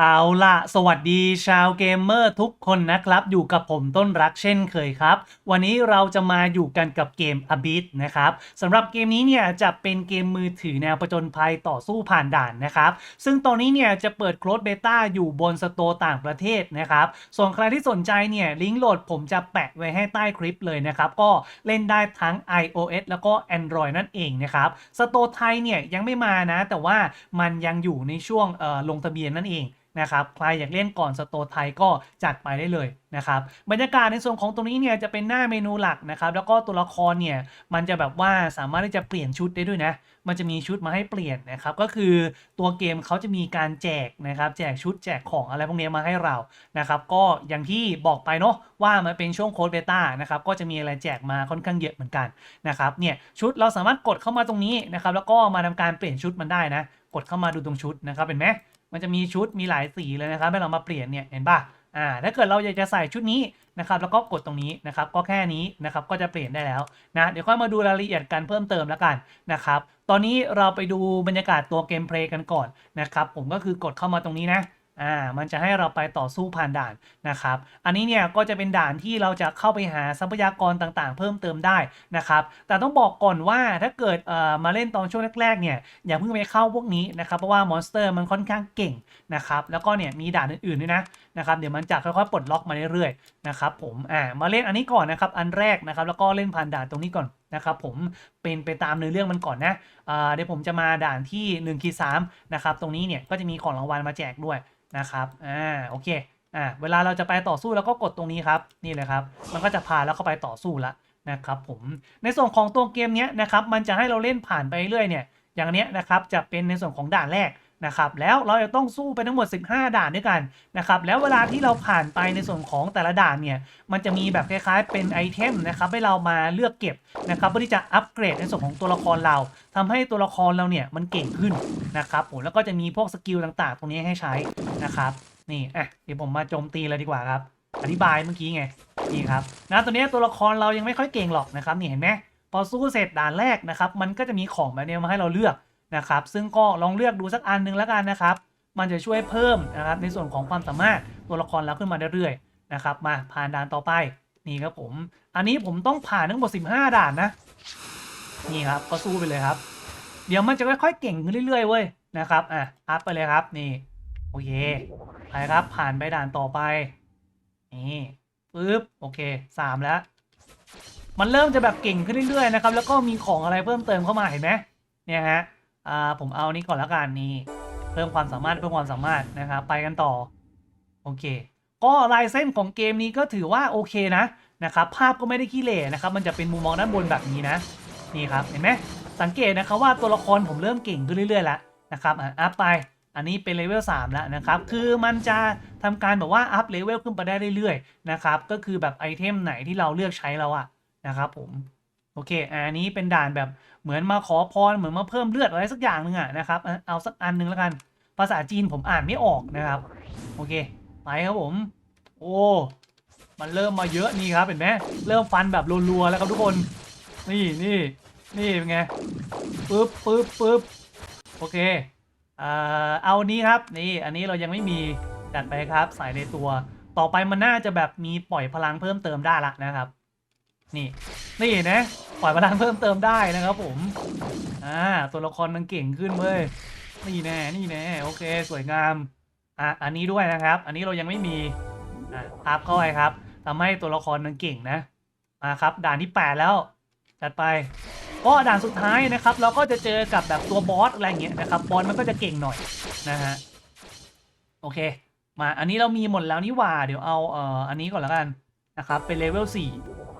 เอาล่ะสวัสดีชาวเกมเมอร์ทุกคนนะครับ อยู่กับผมต้นรักเช่นเคยครับ วันนี้เราจะมาอยู่กันกับเกม a b i t นะครับสำหรับเกมนี้เนี่ยจะเป็นเกมมือถือแนวประจนภัยต่อสู้ผ่านด่านนะครับ ซึ่งตอนนี้เนี่ยจะเปิดโคลดเบต้าอยู่บนสโตร์ต่างประเทศนะครับ ส่วนใครที่สนใจเนี่ยลิงก์โหลดผมจะแปะไว้ให้ใต้คลิปเลยนะครับ ก็เล่นได้ทั้ง iOS แล้วก็ Android นั่นเองนะครับสโตร์ไทยเนี่ยยังไม่มานะ แต่ว่ามันยังอยู่ในช่วงลงทะเบียนนั่นเอง นะครับใครอยากเล่นก่อนสโตไทยก็จัดไปได้เลยนะครับบรรยากาศในส่วนของตรงนี้เนี่ยจะเป็นหน้าเมนูหลักนะครับแล้วก็ตัวละครเนี่ยมันจะแบบว่าสามารถที่จะเปลี่ยนชุดได้ด้วยนะมันจะมีชุดมาให้เปลี่ยนนะครับก็คือตัวเกมเขาจะมีการแจกนะครับแจกชุดแจกของอะไรพวกนี้มาให้เรานะครับก็อย่างที่บอกไปเนาะว่ามันเป็นช่วงโค้ดเบต้านะครับก็จะมีอะไรแจกมาค่อนข้างเยอะเหมือนกันนะครับเนี่ยชุดเราสามารถกดเข้ามาตรงนี้นะครับแล้วก็มาทำการเปลี่ยนชุดมันได้นะกดเข้ามาดูตรงชุดนะครับเห็นไหม มันจะมีชุดมีหลายสีเลยนะครับให้เรามาเปลี่ยนเนี่ยเห็นป่ะอ่าถ้าเกิดเราอยากจะใส่ชุดนี้นะครับแล้วก็กดตรงนี้นะครับก็แค่นี้นะครับก็จะเปลี่ยนได้แล้วนะเดี๋ยวค่อยมาดูรายละเอียดกันเพิ่มเติมแล้วกันนะครับตอนนี้เราไปดูบรรยากาศตัวเกมเพลย์กันก่อนนะครับผมก็คือกดเข้ามาตรงนี้นะ อ่ามันจะให้เราไปต่อสู้ผ่านด่านนะครับ อันนี้เนี่ยก็จะเป็นด่านที่เราจะเข้าไปหาทรัพยากรต่างๆ เพิ่มเติมได้นะครับ แต่ต้องบอกก่อนว่าถ้าเกิดเอ่อมาเล่นตอนช่วงแรกๆเนี่ยอย่าเพิ่งไปเข้าพวกนี้นะครับเพราะว่ามอนสเตอร์มันค่อนข้างเก่งนะครับแล้วก็เนี่ยมีด่านอื่นๆด้วยนะ นะครับเดี๋ยวมันจะค่อยๆปลดล็อกมาเรื่อยๆนะครับผมอ่ามาเล่นอันนี้ก่อนนะครับอันแรกนะครับแล้วก็เล่นผ่านด่านตรงนี้ก่อนนะครับผมเป็นไปตามเนื้อเรื่องมันก่อนนะอ่าเดี๋ยวผมจะมาด่านที่1คีสามนะครับตรงนี้เนี่ยก็จะมีของรางวัลมาแจกด้วยนะครับอ่าโอเคอ่าเวลาเราจะไปต่อสู้เราก็กดตรงนี้ครับนี่เลยครับมันก็จะพาแล้วเข้าไปต่อสู้ละนะครับผมในส่วนของตัวเกมเนี้ยนะครับมันจะให้เราเล่นผ่านไปเรื่อยเนี่ยอย่างเนี้ยนะครับจะเป็นในส่วนของด่านแรก นะครับแล้วเราจะต้องสู้ไปทั้งหมด 15 ด่านด้วยกันนะครับแล้วเวลาที่เราผ่านไปในส่วนของแต่ละด่านเนี่ยมันจะมีแบบคล้ายๆเป็นไอเทมนะครับให้เรามาเลือกเก็บนะครับเพื่อที่จะอัปเกรดในส่วนของตัวละครเราทำให้ตัวละครเราเนี่ยมันเก่งขึ้นนะครับผมแล้วก็จะมีพวกสกิลต่างๆ ตรงนี้ให้ใช้นะครับนี่อะเดี๋ยวผมมาโจมตีเลยดีกว่าครับ อธิบายเมื่อกี้ไงนี่ครับนะตัวนี้ตัวละครเรายังไม่ค่อยเก่งหรอกนะครับนี่เห็นไหมพอสู้เสร็จด่านแรกนะครับมันก็จะมีของแบบนี้มาให้เราเลือก นะครับ ซึ่งก็ลองเลือกดูสักอันหนึงแล้วกันนะครับ มันจะช่วยเพิ่มนะครับในส่วนของความสามารถตัวละครเราขึ้นมาเรื่อยๆนะครับ มาผ่านด่านต่อไปนี่ครับผม อันนี้ผมต้องผ่านทั้งหมด 15 ด่านนะ นี่ครับก็สู้ไปเลยครับ เดี๋ยวมันจะค่อยๆเก่งขึ้นเรื่อยๆเว้ยนะครับ อะอัพไปเลยครับนี่โอเคไปครับผ่านไปด่านต่อไปนี่ปึ๊บโอเคสามแล้ว มันเริ่มจะแบบเก่งขึ้นเรื่อยๆนะครับ แล้วก็มีของอะไรเพิ่มเติมเข้ามาเห็นไหมเนี่ยฮะ อ่าผมเอานี้ก่อนล้วกันนี่เพิ่มความสามารถเพิ่มความสามารถนะครับไปกันต่อโอเค ก็ลายเส้นของเกมนี้ก็ถือว่าโอเคนะนะครับภาพก็ไม่ได้ขี้เหร่นะครับ มันจะเป็นมุมมองด้านบนแบบนี้นะนี่ครับเห็นไหมสังเกตนะครับว่าตัวละครผมเริ่มเก่งขึ้นเรื่อยๆแล้วนะครับอะอัพไปอันนี้เป็นเลเวล3แล้วนะครับคือมันจะทำการแบบว่าอัพเลเวลขึ้นไปได้เรื่อยๆนะครับก็คือแบบไอเทมไหนที่เราเลือกใช้แล้วอะนะครับผม โอเคอันนี้เป็นด่านแบบเหมือนมาขอพรเหมือนมาเพิ่มเลือดอะไรสักอย่างหนึ่งอะนะครับเอาสักอันหนึ่งแล้วกัน ภาษาจีนผมอ่านไม่ออกนะครับ โอเค ไปครับผม โอ้มันเริ่มมาเยอะนี่ครับเห็นไหมเริ่มฟันแบบรัวๆแล้วครับทุกคน นี่นี่นี่เป็นไงปึ๊บปึ๊บปึ๊บโอเคอ่อเอานี้ครับนี่อันนี้เรายังไม่มีจัดไปครับใส่ในตัว ต่อไปมันน่าจะแบบมีปล่อยพลังเพิ่มเติมได้ละนะครับ นี่นี่นะปล่อยพลังเพิ่มเติมได้นะครับผมอ่าตัวละครมันเก่งขึ้นเว้ยนี่แน่นี่แน่โอเคสวยงามอะอันนี้ด้วยนะครับ อันนี้เรายังไม่มีอะอัพเข้าไปครับทำให้ตัวละครมันเก่งนะมาครับด่านที่ 8 แล้วจัดไปก็ด่านสุดท้ายนะครับ เราก็จะเจอกับแบบตัวบอสอะไรเงี้ยนะครับบอสมันก็จะเก่งหน่อยนะฮะโอเค มาอันนี้เรามีหมดแล้วนี่หว่า เดี๋ยวเอาเอ่ออันนี้ก่อนแล้วกันนะครับเป็นเลเวล4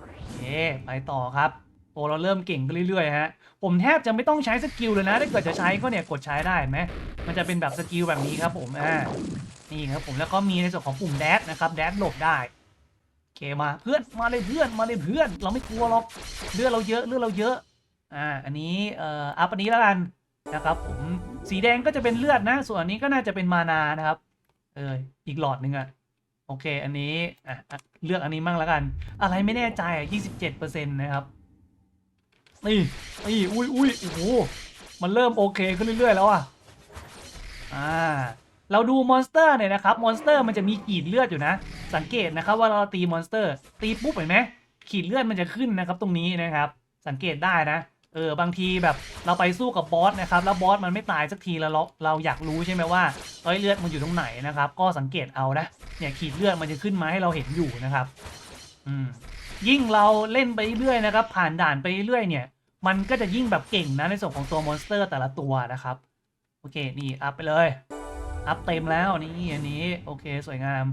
ไปต่อครับโอ้เราเริ่มเก่งขึ้นเรื่อยๆฮะ ผมแทบจะไม่ต้องใช้สกิลเลยนะ ถ้าเกิดจะใช้ก็เนี่ยกดใช้ได้ไหม มันจะเป็นแบบสกิลแบบนี้ครับผม อ่า นี่ครับผม แล้วก็มีในส่วนของปุ่มแดชนะครับ แดชหลบได้โอเคมา เพื่อน มาเลยเพื่อน มาเลยเพื่อน เราไม่กลัวหรอก เลือดเราเยอะ เลือดเราเยอะ อ่า อันนี้ เอ่อ อัพอันนี้แล้วกันนะครับผม สีแดงก็จะเป็นเลือดนะ ส่วนอันนี้ก็น่าจะเป็นมานานะครับ เออ อีกหลอดหนึ่งอะโอเค อันนี้ อะ เลือกอันนี้มั่งแล้วกัน อะไรไม่แน่ใจอะ27%นะครับนี่นี่อุ้ยอุ้ยโอ้โหมันเริ่มโอเคขึ้นเรื่อยๆแล้วอะอ่าเราดูมอนสเตอร์เนี่ยนะครับมอนสเตอร์มันจะมีขีดเลือดอยู่นะ สังเกตนะครับว่าเราตีมอนสเตอร์ ตีปุ๊บเห็นไหมขีดเลือดมันจะขึ้นนะครับ ตรงนี้นะครับ สังเกตได้นะ เออบางทีแบบเราไปสู้กับบอสนะครับแล้วบอสมันไม่ตายสักทีแล้วเราเราอยากรู้ใช่ไหมว่าเอ้ยเลือดมันอยู่ตรงไหนนะครับ ก็สังเกตเอานะเนี่ยขีดเลือดมันจะขึ้นมาให้เราเห็นอยู่นะครับ อืมยิ่งเราเล่นไปเรื่อยนะครับ ผ่านด่านไปเรื่อยเนี่ย มันก็จะยิ่งแบบเก่งนะในส่วนของตัวมอนสเตอร์แต่ละตัวนะครับ โอเคนี่อัพไปเลย อัพเต็มแล้วนี่อันนี้โอเคสวยงาม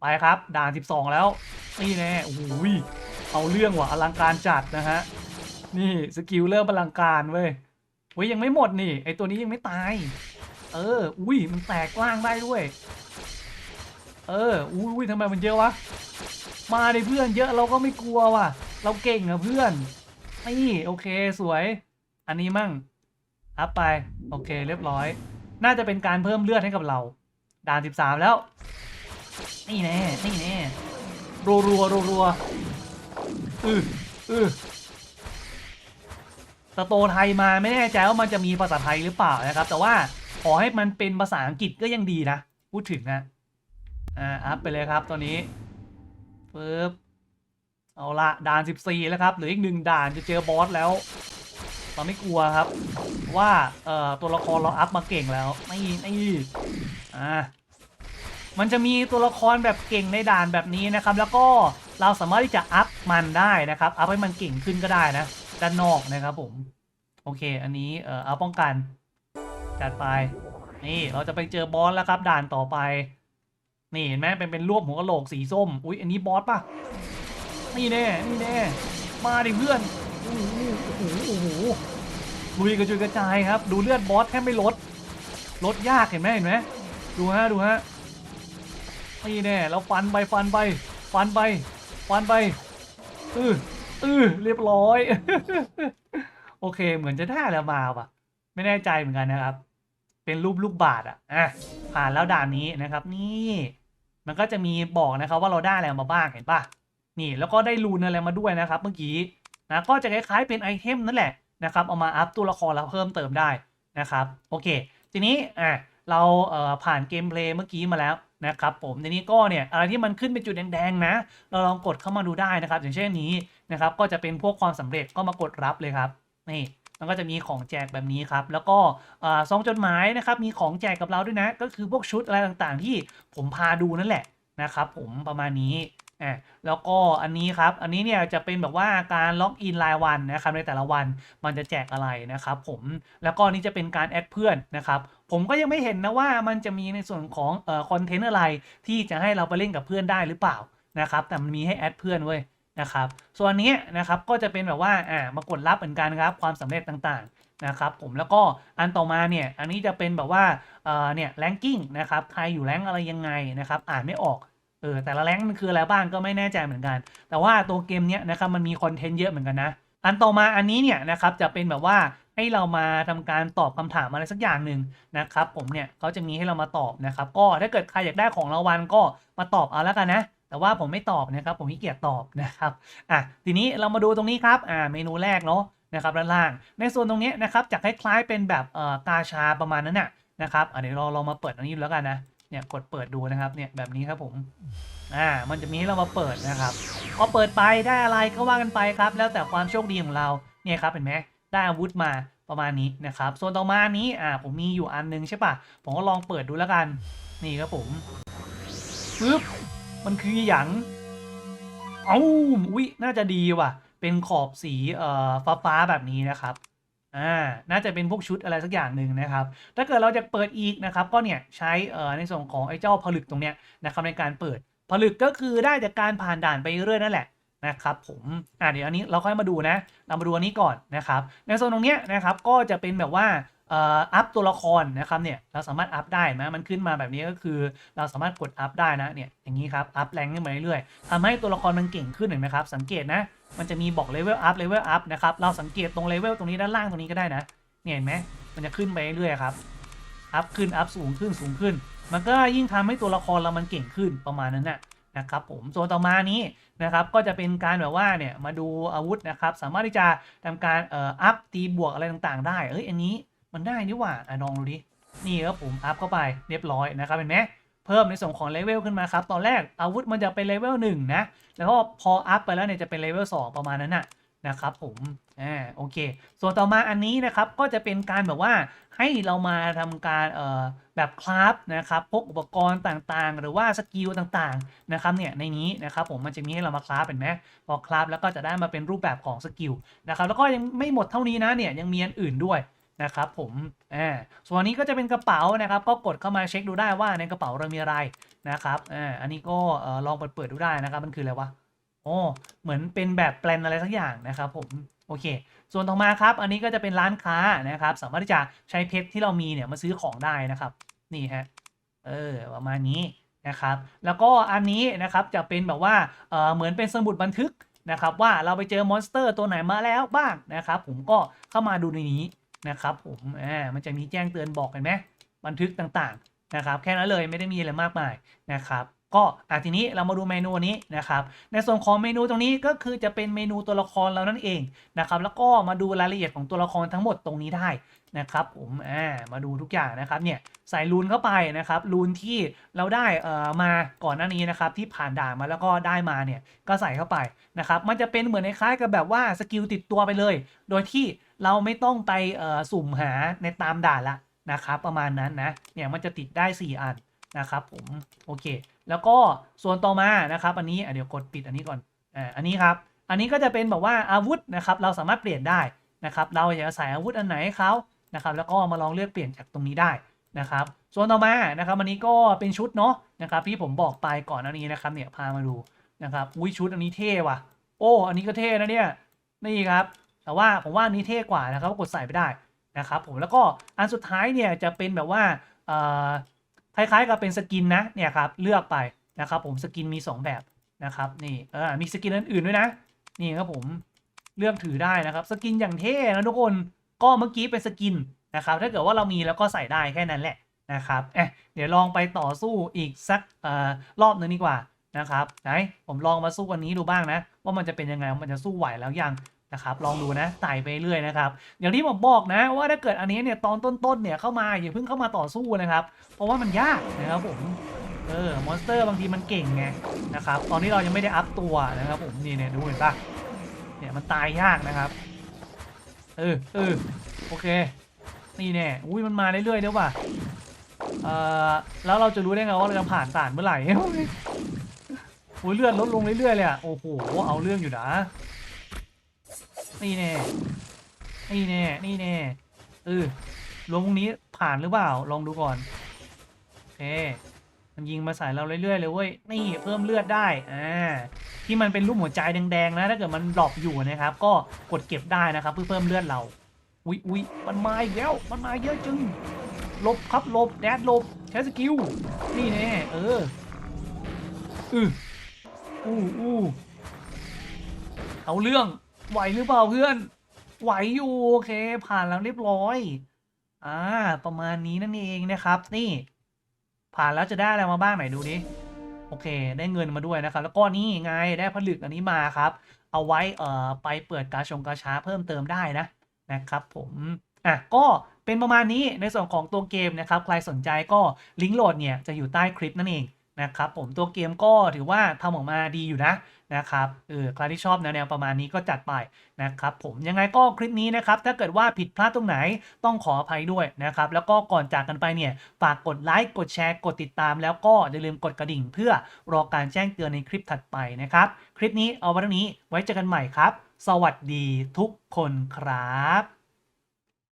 ไปครับ ด่าน 12 แล้วนี่แน่โอ้โหยเอาเรื่องว่ะอลังการจัดนะฮะ นี่สกิลเริ่มอลังการเว้ยเว้ยยังไม่หมดนี่ ไอตัวนี้ยังไม่ตาย เออ อุ้ยมันแตกกว้างได้ด้วย เออ อุ้ยทำไมมันเยอะวะ มาดิเพื่อนเยอะเราก็ไม่กลัวว่ะ เราเก่งอะเพื่อน นี่โอเคสวย อันนี้มั่ง อัพไป โอเคเรียบร้อย น่าจะเป็นการเพิ่มเลือดให้กับเรา ด่าน 13 แล้ว นี่แน่ นี่แน่ รัวรัวรัวรัวอืออือ สโตไทยมาไม่แน่ใจว่ามันจะมีภาษาไทยหรือเปล่านะครับ แต่ว่าขอให้มันเป็นภาษาอังกฤษก็ยังดีนะพูดถึงนะอ่าอัพไปเลยครับตัวนี้ปึ๊บเอาละด่าน 14 แล้วครับเหลืออีกหนึ่งด่านจะเจอบอสแล้วเราไม่กลัวครับ ว่าเอ่อตัวละครเราอัพมาเก่งแล้วนี่นี่อ่ามันจะมีตัวละครแบบเก่งในด่านแบบนี้นะครับ แล้วก็เราสามารถที่จะอัพมันได้นะครับ อัพให้มันเก่งขึ้นก็ได้นะ ด้านนอกนะครับผม โอเค อันนี้เอ่อเอาป้องกันจัดไป นี่เราจะไปเจอบอสแล้วครับ ด่านต่อไป นี่เห็นไหมเป็นเป็นรวบหัวกะโหลกสีส้ม อุ๊ยอันนี้บอสป่ะนี่แน่นี่แน่มาดิเพื่อนโอ้โหโอ้โหโอ้โหลุยกระจุยกระจายครับ ดูเลือดบอสแทบไม่ลดลดยากเห็นไหมเห็นไหมดูฮะดูฮะนี่แน่เราฟันไปฟันไป ฟันไป ฟันไปอือ อือเรียบร้อย โอเค เหมือนจะได้แล้วมาว่ะ ไม่แน่ใจเหมือนกันนะครับ เป็นรูปลูกบาทอะอะผ่านแล้วด่านนี้นะครับ นี่ มันก็จะมีบอกนะครับ ว่าเราได้อะไรมาบ้างเห็นปะนี่แล้วก็ได้รูนอะไรมาด้วยนะครับ เมื่อกี้นะก็จะคล้ายๆเป็นไอเทมนั่นแหละนะครับเอามาอัพตัวละครเราเพิ่มเติมได้นะครับ โอเค ทีนี้อะเราเอ่อผ่านเกมเพลย์เมื่อกี้มาแล้วนะครับผมทีนี้ก็เนี่ยอะไรที่มันขึ้นเป็นจุดแดงๆนะ เราลองกดเข้ามาดูได้นะครับ อย่างเช่นนี้ นะครับ ก็จะเป็นพวกความสำเร็จก็มากดรับเลยครับนี่มันก็จะมีของแจกแบบนี้ครับ แล้วก็ซองจดหมายนะครับ มีของแจกกับเราด้วยนะ ก็คือพวกชุดอะไรต่างๆ ที่ผมพาดูนั่นแหละนะครับ ผมประมาณนี้อะแล้วก็อันนี้ครับ อันนี้เนี่ยจะเป็นแบบว่าการล็อกอินรายวันนะครับในแต่ละวันมันจะแจกอะไรนะครับผมแล้วก็นี่จะเป็นการแอดเพื่อนนะครับ ผมก็ยังไม่เห็นนะว่ามันจะมีในส่วนของเอ่อคอนเทนต์อะไรที่จะให้เราไปเล่นกับเพื่อนได้หรือเปล่านะครับ แต่มันมีให้แอดเพื่อนเว้ย นะครับ ส่วนนี้นะครับก็จะเป็นแบบว่าอ่ามากดรับเหมือนกันครับความสำเร็จต่างๆนะครับผมแล้วก็อันต่อมาเนี่ยอันนี้จะเป็นแบบว่าเอ่อเนี่ยแรงกิ้งนะครับใครอยู่แรงอะไรยังไงนะครับอ่านไม่ออกเออแต่ละแรงมันคืออะไรบ้างก็ไม่แน่ใจเหมือนกัน แต่ว่าตัวเกมเนี้ยนะครับมันมีคอนเทนต์เยอะเหมือนกันนะอันต่อมาอันนี้เนี่ยนะครับจะเป็นแบบว่าให้เรามาทำการตอบคำถามอะไรสักอย่างหนึ่งนะครับ ผมเนี่ยเขาจะมีให้เรามาตอบนะครับ ก็ถ้าเกิดใครอยากได้ของรางวัลก็มาตอบเอาแล้วกันนะ แต่ว่าผมไม่ตอบนะครับ ผมขี้เกียจตอบนะครับอะทีนี้เรามาดูตรงนี้ครับอ่าเมนูแรกเนาะนะครับด้านล่าง ในส่วนตรงนี้นะครับจะคล้ายๆเป็นแบบเอ่อกาชาประมาณนั้นน่ะนะครับอะเดี๋ยวเราเรามาเปิดอันนี้แล้วกันนะเนี่ยกดเปิดดูนะครับเนี่ยแบบนี้ครับผมอ่ามันจะมีให้เรามาเปิดนะครับพอเปิดไปได้อะไรก็ว่ากันไปครับ แล้วแต่ความโชคดีของเราเนี่ยครับเห็นไหมได้อาวุธมาประมาณนี้นะครับส่วนต่อมานี้อ่าผมมีอยู่อันนึงใช่ปะผมก็ลองเปิดดูแล้วกัน นี่ครับผมปึ๊บ มันคือหยังเอ้าอุ้ยน่าจะดีว่ะ เป็นขอบสีเอ่อฟ้าฟ้าๆแบบนี้นะครับอ่าน่าจะเป็นพวกชุดอะไรสักอย่างหนึ่งนะครับ ถ้าเกิดเราจะเปิดอีกนะครับ ก็เนี่ยใช้เอ่อในส่วนของไอ้เจ้าผลึกตรงเนี้ยนะครับในการเปิดผลึกก็คือได้จากการผ่านด่านไปเรื่อยนั่นแหละนะครับผม อ่าเดี๋ยวอันนี้เราค่อยมาดูนะ เรามาดูอันนี้ก่อนนะครับ ในโซนตรงเนี้ยนะครับก็จะเป็นแบบว่า อ่ออัพตัวละครนะครับเนี่ยเราสามารถอัพได้นะมันขึ้นมาแบบนี้ก็คือ เราสามารถกดอัพได้นะเนี่ยอย่างนี้ครับอัพแรงขึ้นมาเรื่อยๆทำให้ตัวละครมันเก่งขึ้นเห็นไหมครับสังเกตนะมันจะมีบอกเลเวลอัพเลเวลอัพนะครับเราสังเกตตรงเลเวลตรงนี้ด้านล่างตรงนี้ก็ได้นะเนี่ยเห็นไหมมันจะขึ้นไปเรื่อยๆครับอัพขึ้นอัพสูงขึ้นสูงขึ้น มันก็ยิ่งทำให้ตัวละครเรามันเก่งขึ้นประมาณนั้นนะนะครับผมส่วนต่อมานี้นะครับก็จะเป็นการแบบว่าเนี่ยมาดูอาวุธนะครับสามารถที่จะทำการเอ่ออัพตีบวกอะไรต่างๆ ได้เอ้ยอันนี้ มันได้นี่หว่าอะลองดูดิ นี่ครับผมอัพเข้าไปเรียบร้อยนะครับเห็นไหมเพิ่มในส่วนของเลเวลขึ้นมาครับ ตอนแรกอาวุธมันจะเป็นเลเวลหนึ่งนะ แล้วก็พออัพไปแล้วเนี่ยจะเป็นเลเวลสองประมาณนั้นน่ะนะครับผมอ่าโอเค ส่วนต่อมาอันนี้นะครับก็จะเป็นการแบบว่าให้เรามาทำการเอ่อแบบคราฟนะครับพวกอุปกรณ์ต่างๆ หรือว่าสกิลต่างๆนะครับเนี่ยในนี้นะครับผมมันจะมีให้เรามาคราฟเห็นไหมพอคราฟแล้วก็จะได้มาเป็นรูปแบบของสกิลนะครับแล้วก็ยังไม่หมดเท่านี้นะเนี่ยยังมีอันอื่นด้วย นะครับผมอ่าส่วนนี้ก็จะเป็นกระเป๋านะครับ ก็กดเข้ามาเช็คดูได้ว่าในกระเป๋าเรามีอะไรนะครับอ่าอันนี้ก็ลองเปิดเปิดดูได้นะครับ มันคืออะไรวะโอ้เหมือนเป็นแบบแปลนอะไรสักอย่างนะครับผมโอเค ส่วนต่อมาครับ อันนี้ก็จะเป็นร้านค้านะครับ สามารถที่จะใช้เพชรที่เรามีเนี่ยมาซื้อของได้นะครับ นี่ฮะเออประมาณนี้นะครับ แล้วก็อันนี้นะครับจะเป็นแบบว่าเออเหมือนเป็นสมุดบันทึกนะครับ ว่าเราไปเจอมอนสเตอร์ตัวไหนมาแล้วบ้างนะครับ ผมก็เข้ามาดูในนี้ นะครับผมอ่ามันจะมีแจ้งเตือนบอกเห็นไหมบันทึกต่างๆนะครับ แค่นั้นเลยไม่ได้มีอะไรมากมายนะครับ ก็อะทีนี้เรามาดูเมนูนี้นะครับ ในส่วนของเมนูตรงนี้ก็คือจะเป็นเมนูตัวละครเรานั่นเองนะครับ แล้วก็มาดูรายละเอียดของตัวละครทั้งหมดตรงนี้ได้นะครับผมอ่ามาดูทุกอย่างนะครับเนี่ยใส่รูนเข้าไปนะครับรูนที่เราได้เอ่อมาก่อนหน้านี้นะครับที่ผ่านด่านมาแล้วก็ได้มาเนี่ยก็ใส่เข้าไปนะครับมันจะเป็นเหมือนคล้ายกับแบบว่าสกิลติดตัวไปเลย โดยที่เราไม่ต้องไปเอ่อสุ่มหาในตามด่านละนะครับประมาณนั้นนะเนี่ยมันจะติดได้ 4 อัน นะครับผมโอเค แล้วก็ส่วนต่อมานะครับ อันนี้เดี๋ยวกดปิดอันนี้ก่อนอ่าอันนี้ครับ อันนี้ก็จะเป็นแบบว่าอาวุธนะครับ เราสามารถเปลี่ยนได้นะครับ เราอยากจะใส่อาวุธอันไหนให้เขานะครับ แล้วก็มาลองเลือกเปลี่ยนจากตรงนี้ได้นะครับ ส่วนต่อมานะครับอันนี้ก็เป็นชุดเนาะนะครับที่ผมบอกไปก่อนหน้านี้นะครับเนี่ยพามาดูนะครับอุ้ยชุดอันนี้เท่ว่ะ โอ้ อันนี้ก็เท่นะเนี่ยนี่ครับแต่ว่าผมว่านี้เท่กว่านะครับกดใส่ไปได้นะครับผมแล้วก็อันสุดท้ายเนี่ยจะเป็นแบบว่า คล้ายๆกับเป็นสกินนะเนี่ยครับเลือกไปนะครับผมสกินมี 2 แบบนะครับนี่เออมีสกินอื่นๆด้วยนะนี่ครับผมเลือกถือได้นะครับสกินอย่างเท่นะทุกคนก็เมื่อกี้เป็นสกินนะครับถ้าเกิดว่าเรามีแล้วก็ใส่ได้แค่นั้นแหละนะครับเอ๊ะเดี๋ยวลองไปต่อสู้อีกสักออรอบหนึงดีกว่านะครับไหนผมลองมาสู้วันนี้ดูบ้างนะ ว่ามันจะเป็นยังไงมันจะสู้ไหวแล้วยัง นะครับลองดูนะไต่ไปเรื่อยนะครับอย่างที่ผมบอกนะว่าถ้าเกิดอันนี้เนี่ยตอนต้นๆเนี่ยเข้ามาอย่าเพิ่งเข้ามาต่อสู้นะครับ เพราะว่ามันยากนะครับผมเออมอนสเตอร์บางทีมันเก่งไงนะครับตอนนี้เรายังไม่ได้อัพตัวนะครับผมนี่เนี่ยดูเห็นปะเนี่ยมันตายยากนะครับเออเออโอเคนี่แน่อุ้ยมันมาเรื่อยๆเดี๋ยวว่ะเอ่อแล้วเราจะรู้ได้ไงว่าเราจะผ่านด่านเมื่อไหร่โอ้ยเลือดลดลงเรื่อยๆเลยอะโอ้โหเอาเรื่องอยู่นะ นี่แน่นี่แน่นี่แน่เออลงตรงนี้ผ่านหรือเปล่าลองดูก่อนโอเคมันยิงมาใส่เราเรื่อยๆเลยเว้ยนี่เพิ่มเลือดได้อ่าที่มันเป็นรูปหัวใจแดงๆนะถ้าเกิดมันดรอปอยู่นะครับ ก็กดเก็บได้นะครับ เพื่อเพิ่มเลือดเราอุ๊ยอุ๊ยมันมาอีกแล้วมันมาเยอะจึงลบครับลบแดดลบใช้สกิลนี่แน่เอออืออู้อู้เอาเรื่อง ไหวหรือเปล่าเพื่อน ไหวอยู่โอเค ผ่านแล้วเรียบร้อย อ่า ประมาณนี้นั่นเองนะครับ นี่ ผ่านแล้วจะได้อะไรมาบ้างไหนดูดิโอเค ได้เงินมาด้วยนะครับ แล้วก็นี่ไงได้ผลึกอันนี้มาครับ เอาไว้เอ่อไปเปิดกาชงกาชาเพิ่มเติมได้นะนะครับ ผมอะก็เป็นประมาณนี้ในส่วนของตัวเกมนะครับ ใครสนใจก็ลิงก์โหลดเนี่ยจะอยู่ใต้คลิปนั่นเอง นะครับผมตัวเกมก็ถือว่าทำออกมาดีอยู่นะนะครับเออใครที่ชอบแนวๆประมาณนี้ก็จัดไปนะครับผมยังไงก็คลิปนี้นะครับถ้าเกิดว่าผิดพลาดตรงไหนต้องขออภัยด้วยนะครับแล้วก็ก่อนจากกันไปเนี่ยฝากกดไลค์กดแชร์กดติดตาม แล้วก็อย่าลืมกดกระดิ่ง เพื่อรอการแจ้งเตือนในคลิปถัดไปนะครับ คลิปนี้เอาไว้เท่านี้ไว้เจอกันใหม่ครับ สวัสดีทุกคนครับ